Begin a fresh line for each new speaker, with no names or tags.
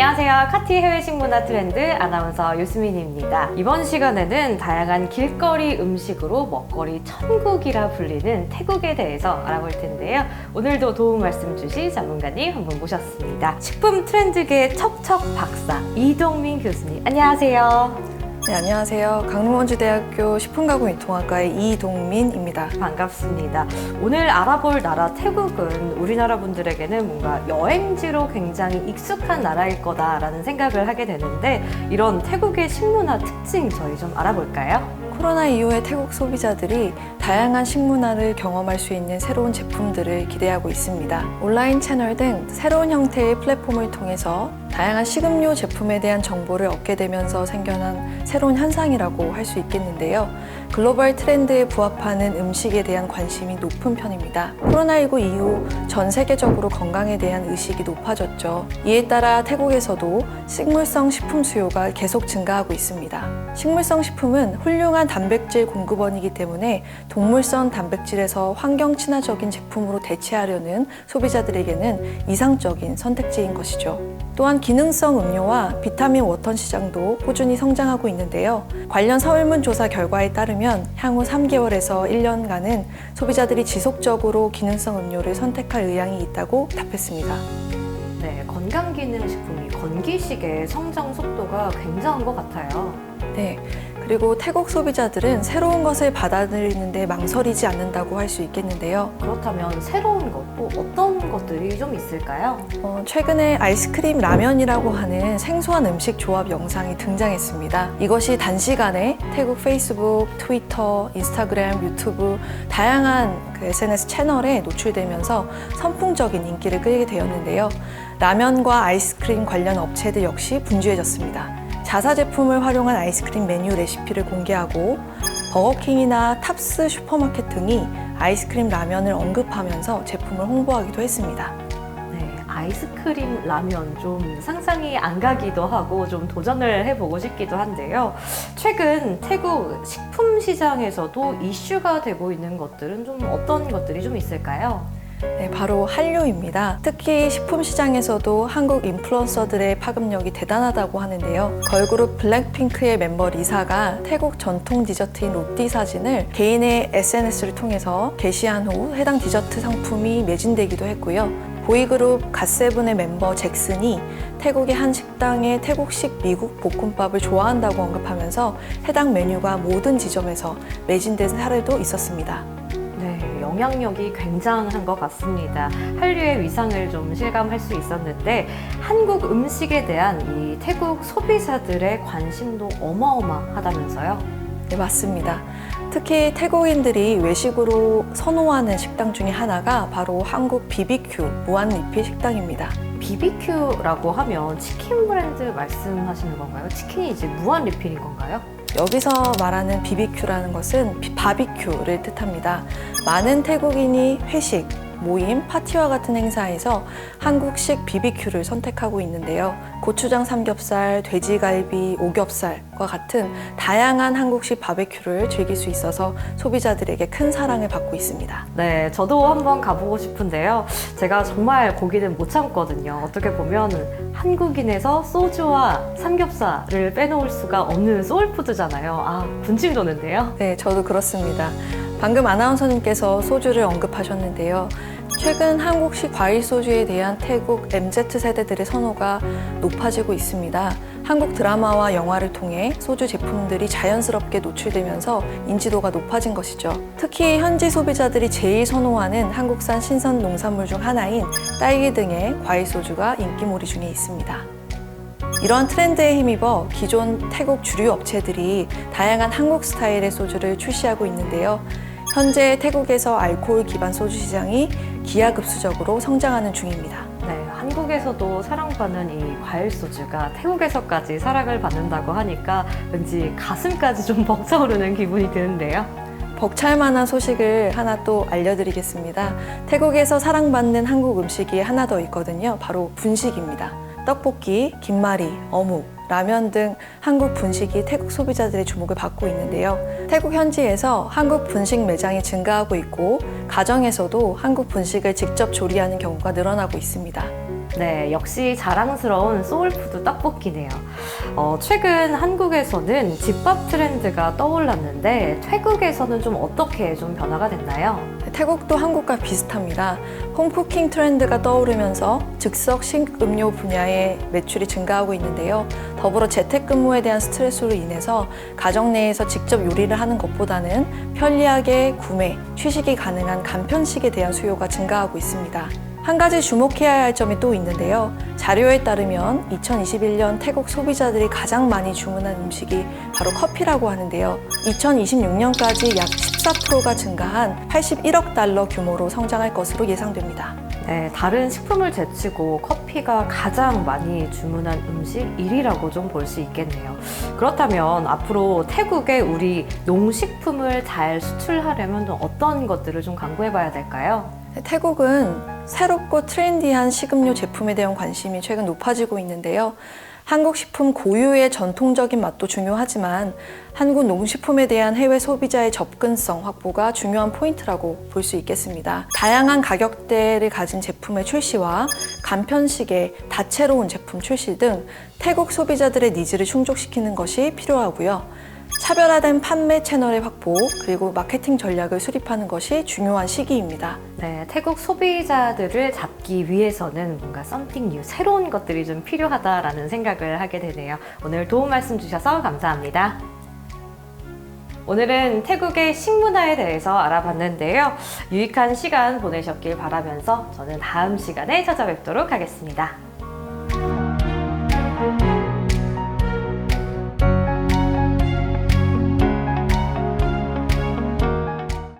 안녕하세요. 카티 해외 식문화 트렌드 아나운서 유수민입니다. 이번 시간에는 다양한 길거리 음식으로 먹거리 천국이라 불리는 태국에 대해서 알아볼 텐데요. 오늘도 도움 말씀 주실 전문가님 한 분 모셨습니다. 식품 트렌드계 척척 박사 이동민 교수님. 안녕하세요.
네, 안녕하세요. 강릉원주대학교 식품가공 유통학과의 이동민입니다.
반갑습니다. 오늘 알아볼 나라 태국은 우리나라 분들에게는 뭔가 여행지로 굉장히 익숙한 나라일 거다라는 생각을 하게 되는데 이런 태국의 식문화 특징 저희 좀 알아볼까요?
코로나 이후에 태국 소비자들이 다양한 식문화를 경험할 수 있는 새로운 제품들을 기대하고 있습니다. 온라인 채널 등 새로운 형태의 플랫폼을 통해서 다양한 식음료 제품에 대한 정보를 얻게 되면서 생겨난 새로운 현상이라고 할 수 있겠는데요. 글로벌 트렌드에 부합하는 음식에 대한 관심이 높은 편입니다. 코로나19 이후 전 세계적으로 건강에 대한 의식이 높아졌죠. 이에 따라 태국에서도 식물성 식품 수요가 계속 증가하고 있습니다. 식물성 식품은 훌륭한 단백질 공급원이기 때문에 동물성 단백질에서 환경 친화적인 제품으로 대체하려는 소비자들에게는 이상적인 선택지인 것이죠. 또한 기능성 음료와 비타민 워터 시장도 꾸준히 성장하고 있는데요. 관련 설문조사 결과에 따르면 향후 3개월에서 1년간은 소비자들이 지속적으로 기능성 음료를 선택할 의향이 있다고 답했습니다.
네, 건강기능식품이 건기식의 성장 속도가 굉장한 것 같아요.
네. 그리고 태국 소비자들은 새로운 것을 받아들이는데 망설이지 않는다고 할 수 있겠는데요.
그렇다면 새로운 것, 또 어떤 것들이 좀 있을까요?
어, 최근에 아이스크림 라면이라고 하는 생소한 음식 조합 영상이 등장했습니다. 이것이 단시간에 태국 페이스북, 트위터, 인스타그램, 유튜브 다양한 그 SNS 채널에 노출되면서 선풍적인 인기를 끌게 되었는데요. 라면과 아이스크림 관련 업체들 역시 분주해졌습니다. 자사 제품을 활용한 아이스크림 메뉴 레시피를 공개하고 버거킹이나 탑스 슈퍼마켓 등이 아이스크림 라면을 언급하면서 제품을 홍보하기도 했습니다.
네, 아이스크림 라면 좀 상상이 안 가기도 하고 좀 도전을 해보고 싶기도 한데요. 최근 태국 식품 시장에서도 이슈가 되고 있는 것들은 좀 어떤 것들이 좀 있을까요?
네, 바로 한류입니다. 특히 식품 시장에서도 한국 인플루언서들의 파급력이 대단하다고 하는데요. 걸그룹 블랙핑크의 멤버 리사가 태국 전통 디저트인 로띠 사진을 개인의 SNS를 통해서 게시한 후 해당 디저트 상품이 매진되기도 했고요. 보이그룹 갓세븐의 멤버 잭슨이 태국의 한 식당의 태국식 미국 볶음밥을 좋아한다고 언급하면서 해당 메뉴가 모든 지점에서 매진된 사례도 있었습니다.
네, 영향력이 굉장한 것 같습니다. 한류의 위상을 좀 실감할 수 있었는데 한국 음식에 대한 이 태국 소비자들의 관심도 어마어마하다면서요?
네, 맞습니다. 특히 태국인들이 외식으로 선호하는 식당 중에 하나가 바로 한국 BBQ 무한 리필 식당입니다.
BBQ라고 하면 치킨 브랜드 말씀하시는 건가요? 치킨이 이제 무한 리필인 건가요?
여기서 말하는 BBQ라는 것은 비- 바비큐를 뜻합니다. 많은 태국인이 회식, 모임, 파티와 같은 행사에서 한국식 BBQ를 선택하고 있는데요. 고추장 삼겹살, 돼지갈비, 오겹살과 같은 다양한 한국식 바베큐를 즐길 수 있어서 소비자들에게 큰 사랑을 받고 있습니다.
네, 저도 한번 가보고 싶은데요. 제가 정말 고기는 못 참거든요. 어떻게 보면 한국인에서 소주와 삼겹살을 빼놓을 수가 없는 소울푸드잖아요. 아, 군침 도는데요.
네, 저도 그렇습니다. 방금 아나운서님께서 소주를 언급하셨는데요. 최근 한국식 과일 소주에 대한 태국 MZ 세대들의 선호가 높아지고 있습니다. 한국 드라마와 영화를 통해 소주 제품들이 자연스럽게 노출되면서 인지도가 높아진 것이죠. 특히 현지 소비자들이 제일 선호하는 한국산 신선 농산물 중 하나인 딸기 등의 과일 소주가 인기몰이 중에 있습니다. 이러한 트렌드에 힘입어 기존 태국 주류 업체들이 다양한 한국 스타일의 소주를 출시하고 있는데요. 현재 태국에서 알코올 기반 소주 시장이 기하급수적으로 성장하는 중입니다.
네, 한국에서도 사랑받는 이 과일 소주가 태국에서까지 사랑을 받는다고 하니까 왠지 가슴까지 좀 벅차오르는 기분이 드는데요.
벅찰 만한 소식을 하나 또 알려드리겠습니다. 태국에서 사랑받는 한국 음식이 하나 더 있거든요. 바로 분식입니다. 떡볶이, 김말이, 어묵, 라면 등 한국 분식이 태국 소비자들의 주목을 받고 있는데요. 태국 현지에서 한국 분식 매장이 증가하고 있고 가정에서도 한국 분식을 직접 조리하는 경우가 늘어나고 있습니다.
네, 역시 자랑스러운 소울푸드 떡볶이네요. 어, 최근 한국에서는 집밥 트렌드가 떠올랐는데 태국에서는 좀 어떻게 좀 변화가 됐나요?
태국도 한국과 비슷합니다. 홈쿠킹 트렌드가 떠오르면서 즉석 식 음료 분야의 매출이 증가하고 있는데요. 더불어 재택근무에 대한 스트레스로 인해서 가정 내에서 직접 요리를 하는 것보다는 편리하게 구매, 취식이 가능한 간편식에 대한 수요가 증가하고 있습니다. 한 가지 주목해야 할 점이 또 있는데요. 자료에 따르면 2021년 태국 소비자들이 가장 많이 주문한 음식이 바로 커피라고 하는데요. 2026년까지 약 14%가 증가한 81억 달러 규모로 성장할 것으로 예상됩니다.
네, 다른 식품을 제치고 커피가 가장 많이 주문한 음식 1위라고 좀 볼 수 있겠네요. 그렇다면 앞으로 태국에 우리 농식품을 잘 수출하려면 좀 어떤 것들을 좀 강구해 봐야 될까요?
태국은 새롭고 트렌디한 식음료 제품에 대한 관심이 최근 높아지고 있는데요. 한국 식품 고유의 전통적인 맛도 중요하지만 한국 농식품에 대한 해외 소비자의 접근성 확보가 중요한 포인트라고 볼 수 있겠습니다. 다양한 가격대를 가진 제품의 출시와 간편식의 다채로운 제품 출시 등 태국 소비자들의 니즈를 충족시키는 것이 필요하고요. 차별화된 판매 채널의 확보 그리고 마케팅 전략을 수립하는 것이 중요한 시기입니다.
네, 태국 소비자들을 잡기 위해서는 뭔가 썸띵 뉴, 새로운 것들이 좀 필요하다라는 생각을 하게 되네요. 오늘 도움 말씀 주셔서 감사합니다. 오늘은 태국의 식문화에 대해서 알아봤는데요. 유익한 시간 보내셨길 바라면서 저는 다음 시간에 찾아뵙도록 하겠습니다.